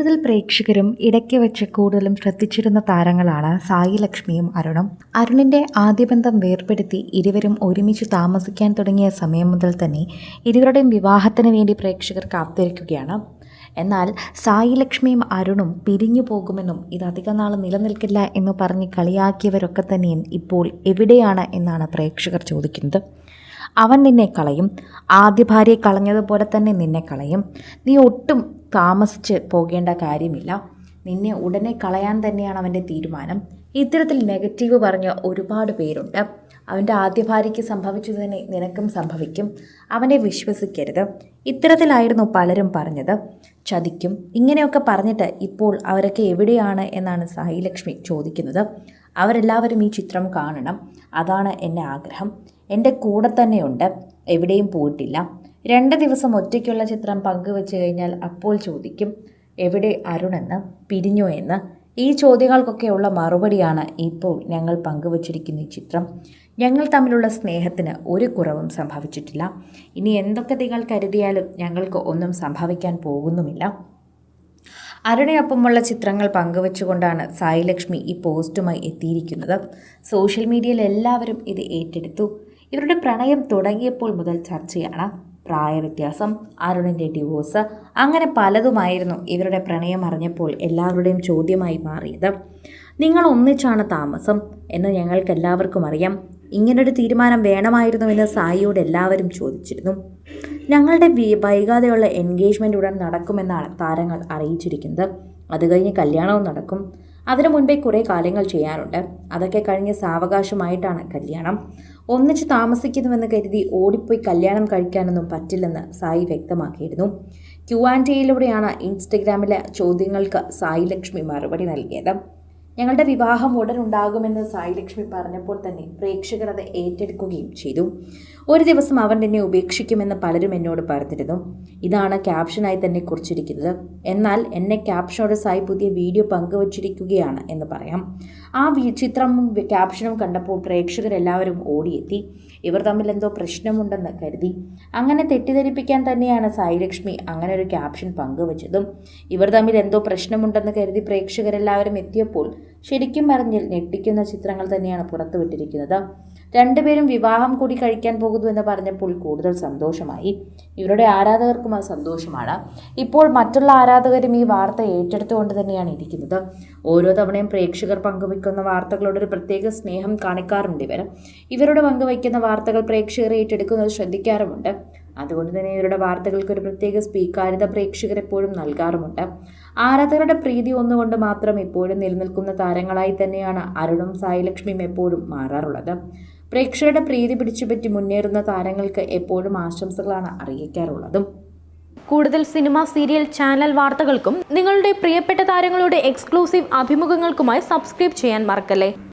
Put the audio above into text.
കൂടുതൽ പ്രേക്ഷകരും ഇടയ്ക്ക് വെച്ച് കൂടുതലും ശ്രദ്ധിച്ചിരുന്ന താരങ്ങളാണ് സായി ലക്ഷ്മിയും അരുണും. അരുണിന്റെ ആദ്യബന്ധം വേർപെടുത്തി ഇരുവരും ഒരുമിച്ച് താമസിക്കാൻ തുടങ്ങിയ സമയം മുതൽ തന്നെ ഇരുവരുടെയും വിവാഹത്തിന് വേണ്ടി പ്രേക്ഷകർ കാത്തിരിക്കുകയാണ്. എന്നാൽ സായി ലക്ഷ്മിയും അരുണും പിരിഞ്ഞു പോകുമെന്നും ഇത് നാൾ നിലനിൽക്കില്ല എന്ന് പറഞ്ഞ് കളിയാക്കിയവരൊക്കെ തന്നെയും ഇപ്പോൾ എവിടെയാണ് എന്നാണ് പ്രേക്ഷകർ ചോദിക്കുന്നത്. അവൻ നിന്നെ കളയും. ആദ്യ ഭാര്യയെ കളഞ്ഞതുപോലെ തന്നെ നിന്നെ കളയും. നീ ഒട്ടും താമസിച്ച് പോകേണ്ട കാര്യമില്ല. നിന്നെ ഉടനെ കളയാൻ തന്നെയാണ് അവന്റെ തീരുമാനം. ഇത്തരത്തിൽ നെഗറ്റീവ് പറഞ്ഞ ഒരുപാട് പേരുണ്ട്. അവന്റെ ആദ്യ ഭാര്യയ്ക്ക് സംഭവിച്ചത് തന്നെ നിനക്കും സംഭവിക്കും. അവനെ വിശ്വസിക്കരുത്. ഇത്തരത്തിലായിരുന്നു പലരും പറഞ്ഞത്. ചതിക്കും. ഇങ്ങനെയൊക്കെ പറഞ്ഞിട്ട് ഇപ്പോൾ അവരൊക്കെ എവിടെയാണ് എന്നാണ് സായിലക്ഷ്മി ചോദിക്കുന്നത്. അവരെല്ലാവരും ഈ ചിത്രം കാണണം. അതാണ് എന്റെ ആഗ്രഹം. എന്റെ കൂടെ തന്നെയുണ്ട്. എവിടെയും പോയിട്ടില്ല. രണ്ട് ദിവസം ഒറ്റയ്ക്കുള്ള ചിത്രം പങ്കുവെച്ച് കഴിഞ്ഞാൽ അപ്പോൾ ചോദിക്കും എവിടെ അരുണെന്ന്? പിരിഞ്ഞു എന്ന്? ഈ ചോദ്യങ്ങൾക്കൊക്കെയുള്ള മറുപടിയാണ് ഇപ്പോൾ ഞങ്ങൾ പങ്കുവച്ചിരിക്കുന്ന ഈ ചിത്രം. ഞങ്ങൾ തമ്മിലുള്ള സ്നേഹത്തിന് ഒരു കുറവും സംഭവിച്ചിട്ടില്ല. ഇനി എന്തൊക്കെ നിങ്ങൾ കരുതിയാലും ഞങ്ങൾക്ക് ഒന്നും സംഭവിക്കാൻ പോകുന്നുമില്ല. അരുണയൊപ്പമുള്ള ചിത്രങ്ങൾ പങ്കുവച്ചുകൊണ്ടാണ് സായിലക്ഷ്മി ഈ പോസ്റ്റുമായി എത്തിയിരിക്കുന്നത്. സോഷ്യൽ മീഡിയയിൽ എല്ലാവരും ഇത് ഏറ്റെടുത്തു. ഇവരുടെ പ്രണയം തുടങ്ങിയപ്പോൾ മുതൽ ചർച്ചയാണ്. പ്രായവ്യത്യാസം അരുണിന്റെ ഡിവോഴ്സ് അങ്ങനെ പലതുമായിരുന്നു ഇവരുടെ പ്രണയം അറിഞ്ഞപ്പോൾ എല്ലാവരുടെയും ചോദ്യമായി മാറിയത്. നിങ്ങൾ ഒന്നിച്ചാണ് താമസം എന്ന് ഞങ്ങൾക്ക് എല്ലാവർക്കും അറിയാം. ഇങ്ങനൊരു തീരുമാനം വേണമായിരുന്നുവെന്ന് സായിയോട് എല്ലാവരും ചോദിച്ചിരുന്നു. ഞങ്ങളുടെ വൈകാതെയുള്ള എൻഗേജ്മെന്റ് ഉടൻ നടക്കുമെന്നാണ് താരങ്ങൾ അറിയിച്ചിരിക്കുന്നത്. അത് കഴിഞ്ഞ് കല്യാണവും നടക്കും. അതിനു മുൻപേ കുറേ കാര്യങ്ങൾ ചെയ്യാനുണ്ട് അതൊക്കെ കഴിഞ്ഞ് സാവകാശമായിട്ടാണ് കല്യാണം. ഒന്നിച്ച് താമസിക്കുന്നുവെന്ന് കരുതി ഓടിപ്പോയി കല്യാണം കഴിക്കാനൊന്നും പറ്റില്ലെന്ന് സായി വ്യക്തമാക്കിയിരുന്നു. ക്യു ആൻഡ് ടിയിലൂടെയാണ് ഇൻസ്റ്റഗ്രാമിലെ ചോദ്യങ്ങൾക്ക് സായി ലക്ഷ്മി മറുപടി നൽകിയത്. ഞങ്ങളുടെ വിവാഹം ഉടൻ ഉണ്ടാകുമെന്ന് സായി ലക്ഷ്മി പറഞ്ഞപ്പോൾ തന്നെ പ്രേക്ഷകർ അത് ഏറ്റെടുക്കുകയും ചെയ്തു. ഒരു ദിവസം അവൻ എന്നെ ഉപേക്ഷിക്കുമെന്ന് പലരും എന്നോട് പറഞ്ഞിരുന്നു. ഇതാണ് ക്യാപ്ഷനായി തന്നെ കുറിച്ചിരിക്കുന്നത്. എന്നാൽ എന്നെ ക്യാപ്ഷനോട് സായി പുതിയ വീഡിയോ പങ്കുവച്ചിരിക്കുകയാണ് എന്ന് പറയാം. ആ ചിത്രം ക്യാപ്ഷനും കണ്ടപ്പോൾ പ്രേക്ഷകരെല്ലാവരും ഓടിയെത്തി. ഇവർ തമ്മിൽ എന്തോ പ്രശ്നമുണ്ടെന്ന് കരുതി. അങ്ങനെ തെറ്റിദ്ധരിപ്പിക്കാൻ തന്നെയാണ് സായി ലക്ഷ്മി അങ്ങനെ ഒരു ക്യാപ്ഷൻ പങ്കുവച്ചതും. ഇവർ തമ്മിൽ എന്തോ പ്രശ്നമുണ്ടെന്ന് കരുതി പ്രേക്ഷകരെല്ലാവരും എത്തിയപ്പോൾ ശരിക്കും പറഞ്ഞാൽ ഞെട്ടിക്കുന്ന ചിത്രങ്ങൾ തന്നെയാണ് പുറത്തുവിട്ടിരിക്കുന്നത് രണ്ടുപേരും വിവാഹം കൂടി കഴിക്കാൻ പോകുന്നു എന്ന് പറഞ്ഞപ്പോൾ കൂടുതൽ സന്തോഷമായി. ഇവരുടെ ആരാധകർക്കും അത് സന്തോഷമാണ്. ഇപ്പോൾ മറ്റുള്ള ആരാധകരും ഈ വാർത്ത ഏറ്റെടുത്തുകൊണ്ട് തന്നെയാണ് ഇരിക്കുന്നത്. ഓരോ തവണയും പ്രേക്ഷകർ പങ്കുവയ്ക്കുന്ന വാർത്തകളോട് ഒരു പ്രത്യേക സ്നേഹം കാണിക്കാറുണ്ട് ഇവർ. ഇവരുടെ പങ്കുവയ്ക്കുന്ന വാർത്തകൾ പ്രേക്ഷകർ ഏറ്റെടുക്കുന്നത് ശ്രദ്ധിക്കാറുമുണ്ട്. അതുകൊണ്ട് തന്നെ ഇവരുടെ വാർത്തകൾക്ക് ഒരു പ്രത്യേക സ്വീകാര്യത പ്രേക്ഷകർ എപ്പോഴും നൽകാറുമുണ്ട്. ആരാധകരുടെ പ്രീതി ഒന്നുകൊണ്ട് മാത്രം ഇപ്പോഴും നിലനിൽക്കുന്ന താരങ്ങളായി തന്നെയാണ് അരുണും സായിലക്ഷ്മിയും എപ്പോഴും മാറാറുള്ളത്. പ്രേക്ഷകരുടെ പ്രീതി പിടിച്ചുപറ്റി മുന്നേറുന്ന താരങ്ങൾക്ക് എപ്പോഴും ആശംസകളാണ് അറിയിക്കാറുള്ളതും. കൂടുതൽ സിനിമ സീരിയൽ ചാനൽ വാർത്തകൾക്കും നിങ്ങളുടെ പ്രിയപ്പെട്ട താരങ്ങളുടെ എക്സ്ക്ലൂസീവ് അഭിമുഖങ്ങൾക്കുമായി സബ്സ്ക്രൈബ് ചെയ്യാൻ മറക്കല്ലേ?